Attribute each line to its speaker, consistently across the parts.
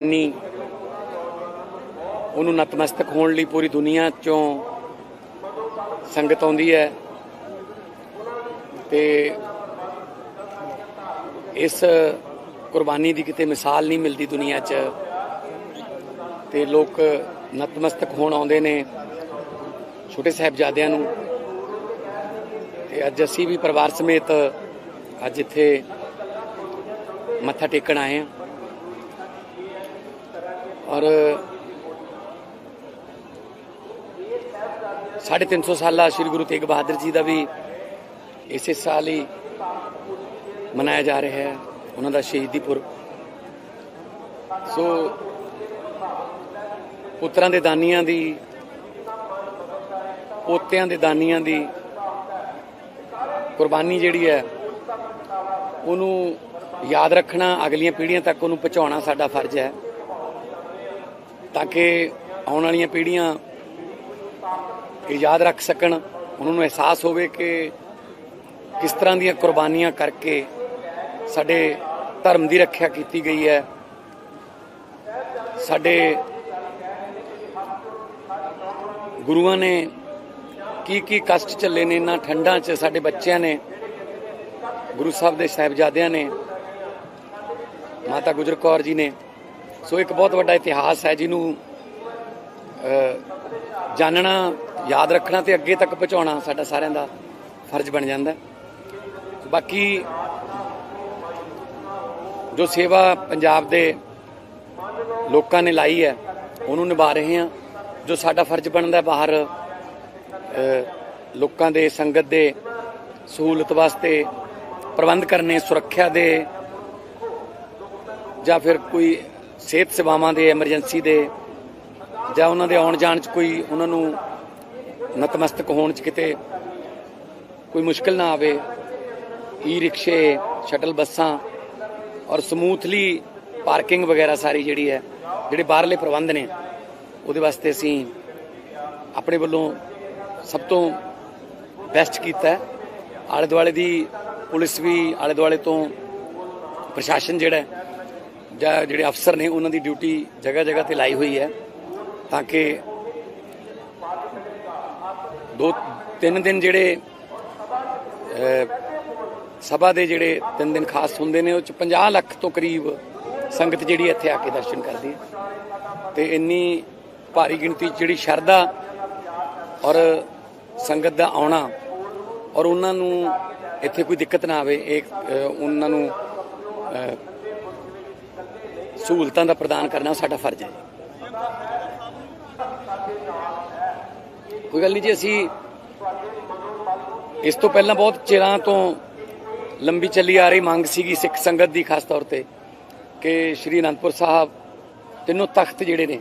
Speaker 1: ਨੀ। ਉਹਨੂੰ ਨਤਮਸਤਕ ਹੋਣ ਲਈ ਪੂਰੀ ਦੁਨੀਆ ਚੋਂ ਸੰਗਤ ਆਉਂਦੀ ਹੈ ਤੇ ਇਸ ਕੁਰਬਾਨੀ ਦੀ ਕਿਤੇ ਮਿਸਾਲ ਨਹੀਂ ਮਿਲਦੀ ਦੁਨੀਆ 'ਚ। ਤੇ ਲੋਕ ਨਤਮਸਤਕ ਹੋਣ ਆਉਂਦੇ ਨੇ ਛੋਟੇ ਸਾਹਿਬਜ਼ਾਦਿਆਂ ਨੂੰ। ਤੇ ਅੱਜ ਅਸੀਂ ਵੀ ਪਰਿਵਾਰ ਸਮੇਤ ਅੱਜ ਇੱਥੇ ਮੱਥਾ ਟੇਕਣ ਆਏ ਹਾਂ। ਔਰ ਸਾਢੇ ਤਿੰਨ ਸੌ ਸਾਲਾ ਸ੍ਰੀ ਗੁਰੂ ਤੇਗ ਬਹਾਦਰ ਜੀ ਦਾ ਵੀ ਇਸੇ ਸਾਲ ਹੀ ਮਨਾਇਆ ਜਾ ਰਿਹਾ ਹੈ, ਉਹਨਾਂ ਦਾ ਸ਼ਹੀਦੀ ਪੁਰਬ। ਸੋ ਪੁੱਤਰਾਂ ਦੇ ਦਾਨੀਆਂ ਦੀ, ਪੋਤਿਆਂ ਦੇ ਦਾਨੀਆਂ ਦੀ ਕੁਰਬਾਨੀ ਜਿਹੜੀ ਹੈ, ਉਹਨੂੰ ਯਾਦ ਰੱਖਣਾ, ਅਗਲੀਆਂ ਪੀੜ੍ਹੀਆਂ ਤੱਕ ਉਹਨੂੰ ਪਹੁੰਚਾਉਣਾ ਸਾਡਾ ਫਰਜ਼ ਹੈ। ਤਾਂ ਕਿ ਆਉਣ ਵਾਲੀਆਂ ਪੀੜ੍ਹੀਆਂ ਇਹ ਯਾਦ ਰੱਖ ਸਕਣ, ਉਹਨਾਂ ਨੂੰ ਅਹਿਸਾਸ ਹੋਵੇ ਕਿ ਕਿਸ ਤਰ੍ਹਾਂ ਦੀਆਂ ਕੁਰਬਾਨੀਆਂ ਕਰਕੇ ਸਾਡੇ ਧਰਮ ਦੀ ਰੱਖਿਆ ਕੀਤੀ ਗਈ ਹੈ। ਸਾਡੇ ਗੁਰੂਆਂ ਨੇ ਕੀ ਕੀ ਕਸ਼ਟ ਝੱਲੇ ਨੇ, ਇਹਨਾਂ ਠੰਡਾਂ 'ਚ ਸਾਡੇ ਬੱਚਿਆਂ ਨੇ, ਗੁਰੂ ਸਾਹਿਬ ਦੇ ਸਾਹਿਬਜ਼ਾਦਿਆਂ ਨੇ, ਮਾਤਾ ਗੁਜਰ ਕੌਰ ਜੀ ਨੇ। ਸੋ ਇੱਕ ਬਹੁਤ ਵੱਡਾ ਇਤਿਹਾਸ ਹੈ ਜਿਹਨੂੰ ਜਾਣਨਾ ਯਾਦ ਰੱਖਣਾ ਤੇ ਅੱਗੇ ਤੱਕ ਪਹੁੰਚਾਉਣਾ ਸਾਡਾ ਸਾਰਿਆਂ ਦਾ ਫਰਜ਼ ਬਣ ਜਾਂਦਾ ਬਾਕੀ ਜੋ ਸੇਵਾ ਪੰਜਾਬ ਦੇ ਲੋਕਾਂ ਨੇ ਲਾਈ ਹੈ, ਉਹਨੂੰ ਨਿਭਾ ਰਹੇ ਹਾਂ। ਜੋ ਸਾਡਾ ਫਰਜ਼ ਬਣਦਾ ਬਾਹਰ ਲੋਕਾਂ ਦੇ ਸੰਗਤ ਦੇ ਸਹੂਲਤ ਵਾਸਤੇ ਪ੍ਰਬੰਧ ਕਰਨੇ, ਸੁਰੱਖਿਆ ਦੇ ਜਾਂ ਫਿਰ ਕੋਈ ਸਿਹਤ ਸੇਵਾਵਾਂ ਦੇ ਐਮਰਜੈਂਸੀ ਦੇ, ਜਾਂ ਉਹਨਾਂ ਦੇ ਆਉਣ ਜਾਣ 'ਚ ਕੋਈ ਉਹਨਾਂ ਨੂੰ ਨਤਮਸਤਕ ਹੋਣ 'ਚ ਕਿਤੇ ਕੋਈ ਮੁਸ਼ਕਲ ਨਾ ਆਵੇ ਈ ਰਿਕਸ਼ੇ ਸ਼ਟਲ ਬੱਸਾਂ ਔਰ ਸਮੂਥਲੀ ਪਾਰਕਿੰਗ ਵਗੈਰਾ ਸਾਰੀ ਜਿਹੜੀ ਹੈ, ਜਿਹੜੇ ਬਾਹਰਲੇ ਪ੍ਰਬੰਧ ਨੇ, ਉਹਦੇ ਵਾਸਤੇ ਅਸੀਂ ਆਪਣੇ ਵੱਲੋਂ ਸਭ ਤੋਂ ਬੈਸਟ ਕੀਤਾ ਆਲੇ ਦੁਆਲੇ ਦੀ ਪੁਲਿਸ ਵੀ ਆਲੇ ਦੁਆਲੇ ਤੋਂ ਪ੍ਰਸ਼ਾਸਨ ਜਿਹੜਾ ਜਾਂ ਜਿਹੜੇ ਅਫਸਰ ਨੇ, ਉਹਨਾਂ ਦੀ ਡਿਊਟੀ ਜਗ੍ਹਾ ਜਗ੍ਹਾ ਤੇ ਲਾਈ ਹੋਈ ਹੈ ਤਾਂ ਕਿ ਦੋ, ਤਿੰਨ ਦਿਨ ਜਿਹੜੇ ਸਭਾ ਦੇ ਜਿਹੜੇ ਤਿੰਨ ਦਿਨ ਖਾਸ ਹੁੰਦੇ ਨੇ, ਉਹ ਚ 50 ਲੱਖ ਤੋਂ ਕਰੀਬ ਸੰਗਤ ਜਿਹੜੀ ਇੱਥੇ ਆ ਕੇ ਦਰਸ਼ਨ ਕਰਦੀ ਹੈ। ਤੇ ਇੰਨੀ ਭਾਰੀ ਗਿਣਤੀ 'ਚ ਜਿਹੜੀ ਸ਼ਰਧਾ ਔਰ ਸੰਗਤ ਦਾ ਆਉਣਾ ਔਰ ਉਹਨਾਂ ਨੂੰ ਇੱਥੇ ਕੋਈ ਦਿੱਕਤ ਨਾ ਆਵੇ, ਇਹ ਉਹਨਾਂ ਨੂੰ ਸਹੂਲਤਾਂ ਦਾ ਪ੍ਰਦਾਨ ਕਰਨਾ ਸਾਡਾ ਫਰਜ਼ ਹੈ ਕੋਈ ਗੱਲ ਨਹੀਂ ਜੀ, ਅਸੀਂ ਇਸ ਤੋਂ ਪਹਿਲਾਂ ਬਹੁਤ ਚਿਰਾਂ ਤੋਂ ਲੰਬੀ ਚੱਲੀ ਆ ਰਹੀ ਮੰਗ ਸੀਗੀ ਸਿੱਖ ਸੰਗਤ ਦੀ, ਖਾਸ ਤੌਰ ਤੇ ਕਿ ਸ਼੍ਰੀ ਅਨੰਦਪੁਰ ਸਾਹਿਬ ਤਿੰਨੋਂ ਤਖਤ ਜਿਹੜੇ ਨੇ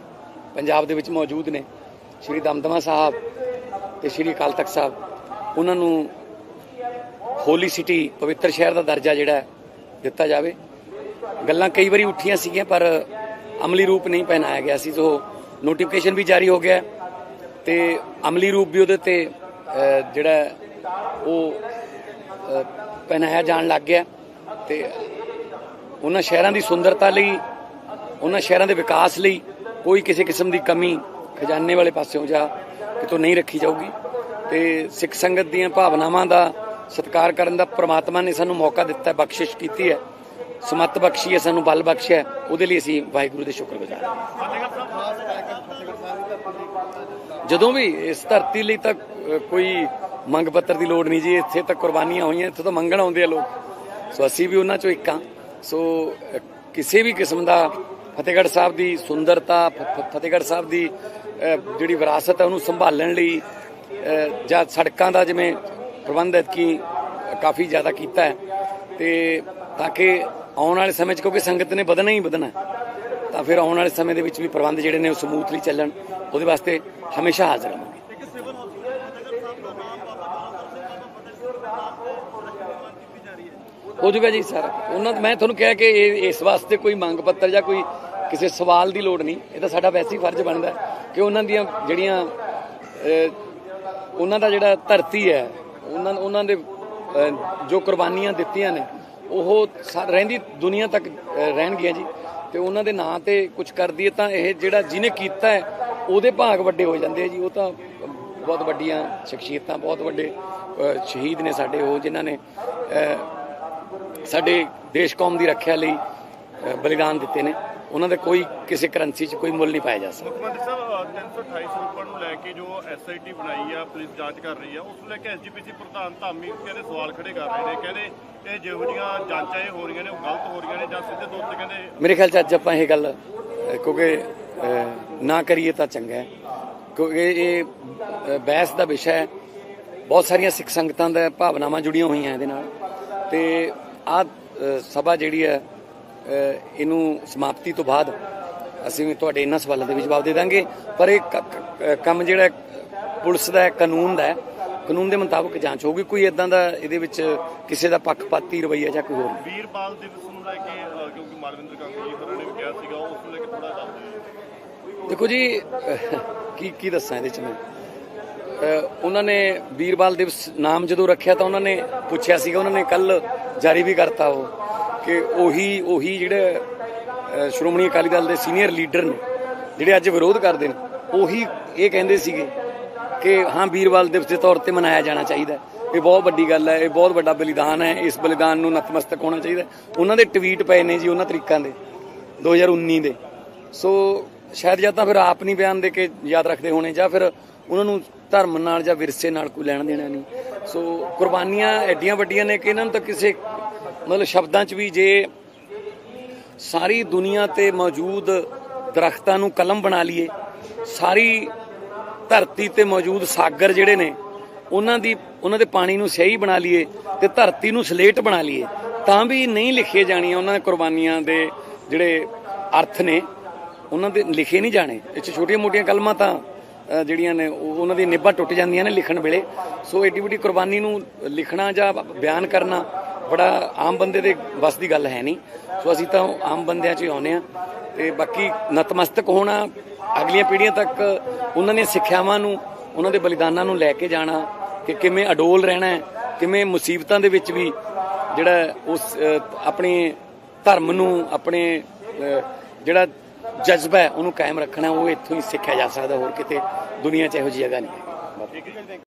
Speaker 1: ਪੰਜਾਬ ਦੇ ਵਿੱਚ ਮੌਜੂਦ ਨੇ, ਸ਼੍ਰੀ ਦਮਦਮਾ ਸਾਹਿਬ ਤੇ ਸ਼੍ਰੀ ਅਕਾਲ ਤਖਤ ਸਾਹਿਬ, ਉਹਨਾਂ ਨੂੰ ਹੋਲੀ ਸਿਟੀ ਪਵਿੱਤਰ ਸ਼ਹਿਰ ਦਾ ਦਰਜਾ ਜਿਹੜਾ ਦਿੱਤਾ ਜਾਵੇ। ਗੱਲਾਂ ਕਈ ਵਾਰੀ ਉੱਠੀਆਂ ਸੀਗੀਆਂ, ਪਰ ਅਮਲੀ ਰੂਪ ਨਹੀਂ ਪਹਿਨਾਇਆ ਗਿਆ ਸੀ ਸੋ ਨੋਟੀਫਿਕੇਸ਼ਨ ਵੀ ਜਾਰੀ ਹੋ ਗਿਆ ਹੈ ਤੇ ਅਮਲੀ ਰੂਪ ਵੀ ਉਹਦੇ ਤੇ ਜਿਹੜਾ ਉਹ ਪਹਿਨਾਇਆ ਜਾਣ ਲੱਗ ਗਿਆ ਤੇ ਉਹਨਾਂ ਸ਼ਹਿਰਾਂ ਦੀ ਸੁੰਦਰਤਾ ਲਈ, ਉਹਨਾਂ ਸ਼ਹਿਰਾਂ ਦੇ ਵਿਕਾਸ ਲਈ ਕੋਈ ਕਿਸੇ ਕਿਸਮ ਦੀ ਕਮੀ ਖਜ਼ਾਨੇ ਵਾਲੇ ਪਾਸਿਓਂ ਜਾਂ ਕਿਤੋਂ ਨਹੀਂ ਰੱਖੀ ਜਾਊਗੀ। ਤੇ ਸਿੱਖ ਸੰਗਤ ਦੀਆਂ ਭਾਵਨਾਵਾਂ ਦਾ ਸਤਿਕਾਰ ਕਰਨ ਦਾ ਪ੍ਰਮਾਤਮਾ ਨੇ ਸਾਨੂੰ ਮੌਕਾ ਦਿੱਤਾ, ਬਖਸ਼ਿਸ਼ ਕੀਤੀ ਹੈ। ਸਮਤ ਬਖਸ਼ੀ ਹੈ, ਸਾਨੂੰ ਬਲ ਬਖਸ਼ਿਆ ਉਹਦੇ ਲਈ ਅਸੀਂ ਵਾਹਿਗੁਰੂ ਦੇ ਸ਼ੁਕਰਗੁਜ਼ਾਰ ਹਾਂ। ਜਦੋਂ ਵੀ ਇਸ ਧਰਤੀ ਲਈ ਤਾਂ ਕੋਈ ਮੰਗ ਪੱਤਰ ਦੀ ਲੋੜ ਨਹੀਂ ਜੀ, ਇੱਥੇ ਤਾਂ ਕੁਰਬਾਨੀਆਂ ਹੋਈਆਂ, ਇੱਥੇ ਤਾਂ ਮੰਗਣ ਆਉਂਦੇ ਆ ਲੋਕ। ਸੋ ਅਸੀਂ ਵੀ ਉਹਨਾਂ ਚੋਂ ਇੱਕ ਹਾਂ। ਸੋ ਕਿਸੇ ਵੀ ਕਿਸਮ ਦਾ ਫਤਿਹਗੜ੍ਹ ਸਾਹਿਬ ਦੀ ਸੁੰਦਰਤਾ, ਫ- ਫ- ਫਤਿਹਗੜ੍ਹ ਸਾਹਿਬ ਦੀ ਜਿਹੜੀ ਵਿਰਾਸਤ ਹੈ, ਉਹਨੂੰ ਸੰਭਾਲਣ ਲਈ ਜਾਂ ਸੜਕਾਂ ਦਾ ਜਿਵੇਂ ਪ੍ਰਬੰਧ ਕੀ ਕਾਫੀ ਜ਼ਿਆਦਾ ਕੀਤਾ ਹੈ। ਤੇ ਤਾਂ ਕਿ ਆਉਣ ਵਾਲੇ ਸਮੇਂ 'ਚ ਕਿਉਂਕਿ ਸੰਗਤ ਨੇ ਵਧਣਾ ਹੀ ਵਧਣਾ। ਤਾਂ ਫਿਰ ਆਉਣ ਵਾਲੇ ਸਮੇਂ ਦੇ ਵਿੱਚ ਵੀ ਪ੍ਰਬੰਧ ਜਿਹੜੇ ਨੇ ਉਹ ਸਮੂਥਲੀ ਚੱਲਣ। ਉਹਦੇ ਵਾਸਤੇ ਹਮੇਸ਼ਾ ਹਾਜ਼ਰ ਰਹਾਂਗੇ। ਹੋ ਜੂਗਾ ਜੀ ਸਰ, ਉਹਨਾਂ ਮੈਂ ਤੁਹਾਨੂੰ ਕਿਹਾ ਕਿ ਇਹ ਇਸ ਵਾਸਤੇ ਕੋਈ ਮੰਗ ਪੱਤਰ ਜਾਂ ਕੋਈ ਕਿਸੇ ਸਵਾਲ ਦੀ ਲੋੜ ਨਹੀਂ। ਇਹ ਤਾਂ ਸਾਡਾ ਵੈਸੇ ਹੀ ਫਰਜ਼ ਬਣਦਾ ਕਿ ਉਹਨਾਂ ਦੀਆਂ ਜਿਹੜੀਆਂ ਉਹਨਾਂ ਦਾ ਜਿਹੜਾ ਧਰਤੀ ਹੈ, ਉਹਨਾਂ ਉਹਨਾਂ ਦੇ ਜੋ ਕੁਰਬਾਨੀਆਂ ਦਿੱਤੀਆਂ ਨੇ ਉਹ ਸਾ- ਰਹਿੰਦੀ ਦੁਨੀਆ ਤੱਕ ਰਹਿਣਗੀਆਂ ਜੀ। ਤੇ ਉਹਨਾਂ ਦੇ ਨਾਂ ਤੇ ਕੁਝ ਕਰਦੀ ਹੈ ਤਾਂ ਇਹ ਜਿਹੜਾ ਜਿਹਨੇ ਕੀਤਾ ਹੈ, ਉਹਦੇ ਭਾਗ ਵੱਡੇ ਹੋ ਜਾਂਦੇ ਆ ਜੀ। ਉਹ ਤਾਂ ਬਹੁਤ ਵੱਡੀਆਂ ਸ਼ਖਸੀਅਤਾਂ, ਬਹੁਤ ਵੱਡੇ ਸ਼ਹੀਦ ਨੇ ਸਾਡੇ ਉਹ, ਜਿਨ੍ਹਾਂ ਨੇ ਸਾਡੇ ਦੇਸ਼ ਕੌਮ ਦੀ ਰੱਖਿਆ ਲਈ ਬਲੀਦਾਨ ਦਿੱਤੇ ਨੇ। ਉਹਨਾਂ ਦਾ ਕੋਈ ਕਿਸੇ ਕਰੰਸੀ 'ਚ ਕੋਈ ਮੁੱਲ ਨਹੀਂ ਪਾਇਆ ਜਾ ਸਕਦਾ।
Speaker 2: ਮੁੱਖ ਮੰਤਰੀ ਸਾਹਿਬ 328 ਸਰੂਪਾਂ ਨੂੰ ਲੈ ਕੇ ਜੋ ਐਸਆਈਟੀ ਬਣਾਈ ਆ ਪੁਲਿਸ ਜਾਂਚ ਕਰ ਰਹੀ ਆ ਉਸ ਨੂੰ ਲੈ ਕੇ ਐਸਜੀਪੀਸੀ ਪ੍ਰਧਾਨ ਧਾਮੀ ਕਹਿੰਦੇ ਸਵਾਲ ਖੜੇ ਕਰ ਰਹੇ ਨੇ। ਕਹਿੰਦੇ ਇਹ ਜਿਹੋ ਜਿਹੀਆਂ ਜਾਂਚਾਂ ਇਹ ਹੋ ਰਹੀਆਂ ਨੇ ਉਹ ਗਲਤ ਹੋ ਰਹੀਆਂ ਨੇ ਜਾਂ ਸਿੱਧੇ ਤੌਰ ਤੇ ਕਹਿੰਦੇ
Speaker 1: ਮੇਰੇ ਖਿਆਲ ਚ ਅੱਜ ਆਪਾਂ ਇਹ ਗੱਲ ਕਿਉਂਕਿ ਨਾ ਕਰੀਏ ਤਾਂ ਚੰਗਾ ਹੈ। ਕਿਉਂਕਿ ਇਹ ਬਹਿਸ ਦਾ ਵਿਸ਼ਾ ਹੈ। ਬਹੁਤ ਸਾਰੀਆਂ ਸਿੱਖ ਸੰਗਤਾਂ ਦਾ ਭਾਵਨਾਵਾਂ ਜੁੜੀਆਂ ਹੋਈਆਂ ਇਹਦੇ ਨਾਲ। ਤੇ ਆ ਸਭਾ ਜਿਹੜੀ ਹੈ ਇਹਨੂੰ ਸਮਾਪਤੀ ਤੋਂ ਬਾਅਦ ਅਸੀਂ ਵੀ ਤੁਹਾਡੇ ਇਹਨਾਂ ਸਵਾਲਾਂ ਦੇ ਵੀ ਜਵਾਬ ਦੇ ਦਾਂਗੇ। ਪਰ ਇਹ ਕੰਮ ਜਿਹੜਾ ਪੁਲਿਸ ਦਾ ਹੈ ਕਾਨੂੰਨ ਦਾ ਹੈ ਕਾਨੂੰਨ ਦੇ ਮੁਤਾਬਕ ਜਾਂਚ ਹੋਊਗੀ। ਕੋਈ ਇਦਾਂ ਦਾ ਇਹਦੇ ਵਿੱਚ ਕਿਸੇ ਦਾ ਪੱਖਪਾਤੀ ਰਵੱਈਆ ਜਾਂ ਕੋਈ ਹੋਰ ਨਹੀਂ।
Speaker 2: ਵੀਰ ਬਾਲ ਦਿਵਸ ਨੂੰ ਲੈ ਕੇ ਕਿਉਂਕਿ ਮਾਲਵਿੰਦਰ ਜੀ ਹੋਰਾਂ ਨੇ ਵੀ ਕਿਹਾ ਸੀਗਾ ਉਸ ਨੂੰ ਲੈ ਕੇ ਥੋੜਾ ਦੱਸ
Speaker 1: ਦੇਖੋ ਜੀ ਕੀ ਕੀ ਦੱਸਾਂ ਇਹਦੇ ਚ ਮੈਂ? ਉਹਨਾਂ ਨੇ ਵੀਰਬਾਲ ਦਿਵਸ ਨਾਮ ਜਦੋਂ ਰੱਖਿਆ ਤਾਂ ਉਹਨਾਂ ਨੇ ਪੁੱਛਿਆ ਸੀਗਾ ਉਹਨਾਂ ਨੇ ਕੱਲ ਜਾਰੀ ਵੀ ਕਰਤਾ ਉਹ। ਕਿ ਉਹੀ ਉਹੀ ਜਿਹੜੇ ਸ਼੍ਰੋਮਣੀ ਅਕਾਲੀ ਦਲ ਦੇ ਸੀਨੀਅਰ ਲੀਡਰ ਨੇ, ਜਿਹੜੇ ਅੱਜ ਵਿਰੋਧ ਕਰਦੇ ਨੇ, ਉਹੀ ਇਹ ਕਹਿੰਦੇ ਸੀਗੇ ਕਿ ਹਾਂ ਵੀਰਵਾਲ ਦਿਵਸ ਦੇ ਤੌਰ ਤੇ ਮਨਾਇਆ ਜਾਣਾ ਚਾਹੀਦਾ ਇਹ ਬਹੁਤ ਵੱਡੀ ਗੱਲ ਹੈ, ਇਹ ਬਹੁਤ ਵੱਡਾ ਬਲੀਦਾਨ ਹੈ, ਇਸ ਬਲੀਦਾਨ ਨੂੰ ਨਤਮਸਤਕ ਹੋਣਾ ਚਾਹੀਦਾ ਉਹਨਾਂ ਦੇ ਟਵੀਟ ਪਏ ਨੇ ਜੀ, ਉਹਨਾਂ ਤਰੀਕਾਂ ਦੇ 2019 ਦੇ। ਸੋ, ਸ਼ਾਇਦ ਜਾਂ ਤਾਂ ਫਿਰ ਆਪ ਨਹੀਂ ਬਿਆਨ ਦੇ ਕੇ ਯਾਦ ਰੱਖਦੇ ਹੋਣੇ, ਜਾਂ ਫਿਰ ਉਹਨਾਂ ਨੂੰ ਧਰਮ ਨਾਲ ਜਾਂ ਵਿਰਸੇ ਨਾਲ ਕੋਈ ਲੈਣ ਦੇਣਾ ਨਹੀਂ। ਸੋ, ਕੁਰਬਾਨੀਆਂ ਐਡੀਆਂ ਵੱਡੀਆਂ ਨੇ ਕਿ ਇਹਨਾਂ ਨੂੰ ਤਾਂ ਕਿਸੇ ਮਤਲਬ ਸ਼ਬਦਾਂ 'ਚ ਵੀ ਜੇ ਸਾਰੀ ਦੁਨੀਆ ਤੇ ਮੌਜੂਦ ਦਰਖਤਾਂ ਨੂੰ ਕਲਮ ਬਣਾ ਲਈਏ, ਸਾਰੀ ਧਰਤੀ ਤੇ ਮੌਜੂਦ ਸਾਗਰ ਜਿਹੜੇ ਨੇ, ਉਹਨਾਂ ਦੀ, ਉਹਨਾਂ ਦੇ ਪਾਣੀ ਨੂੰ ਸਹੀ ਬਣਾ ਲਈਏ ਤੇ ਧਰਤੀ ਨੂੰ ਸਲੇਟ ਬਣਾ ਲਈਏ, ਤਾਂ ਵੀ ਨਹੀਂ ਲਿਖੇ ਜਾਣੀਆਂ ਉਹਨਾਂ ਦੇ ਕੁਰਬਾਨੀਆਂ ਦੇ ਜਿਹੜੇ ਅਰਥ ਨੇ, ਉਹਨਾਂ ਦੇ ਲਿਖੇ ਨਹੀਂ ਜਾਣੇ। ਇਹ ਛੋਟੀਆਂ-ਮੋਟੀਆਂ ਕਲਮਾਂ ਤਾਂ ਜਿਹੜੀਆਂ ਨੇ, ਉਹ- ਉਹਨਾਂ ਦੀ ਨਿਭਾ ਟੁੱਟ ਜਾਂਦੀਆਂ ਨੇ ਲਿਖਣ ਵੇਲੇ। ਸੋ ਐਡੀ ਵੱਡੀ ਕੁਰਬਾਨੀ ਨੂੰ ਲਿਖਣਾ ਜਾਂ ਬਿਆਨ ਕਰਨਾ ਬੜਾ ਆਮ ਬੰਦੇ ਦੇ ਬਸ ਦੀ ਗੱਲ ਹੈ ਨਹੀਂ। ਸੋ ਅਸੀਂ ਤਾਂ ਆਮ ਬੰਦਿਆਂ 'ਚ ਹੀ ਆਉਂਦੇ ਆ ਤੇ ਬਾਕੀ ਨਤਮਸਤਕ ਹੋਣਾ, ਅਗਲੀਆਂ ਪੀੜ੍ਹੀਆਂ ਤੱਕ ਉਹਨਾਂ ਦੀਆਂ ਸਿੱਖਿਆਵਾਂ ਨੂੰ, ਉਹਨਾਂ ਦੇ ਬਲੀਦਾਨਾਂ ਨੂੰ ਲੈ ਕੇ ਜਾਣਾ ਕਿ ਕਿਵੇਂ ਅਡੋਲ ਰਹਿਣਾ ਹੈ, ਕਿਵੇਂ ਮੁਸੀਬਤਾਂ ਦੇ ਵਿੱਚ ਵੀ ਜਿਹੜਾ ਉਸ ਆਪਣੇ ਧਰਮ ਨੂੰ, ਆਪਣੇ ਜਿਹੜਾ ਜਜ਼ਬਾ ਹੈ ਉਹਨੂੰ ਕਾਇਮ ਰੱਖਣਾ, ਉਹ ਇੱਥੋਂ ਹੀ ਸਿੱਖਿਆ ਜਾ ਸਕਦਾ, ਹੋਰ ਕਿਤੇ ਦੁਨੀਆ 'ਚ ਇਹੋ ਜਿਹੀ ਜਗ੍ਹਾ ਨਹੀਂ ਹੈ।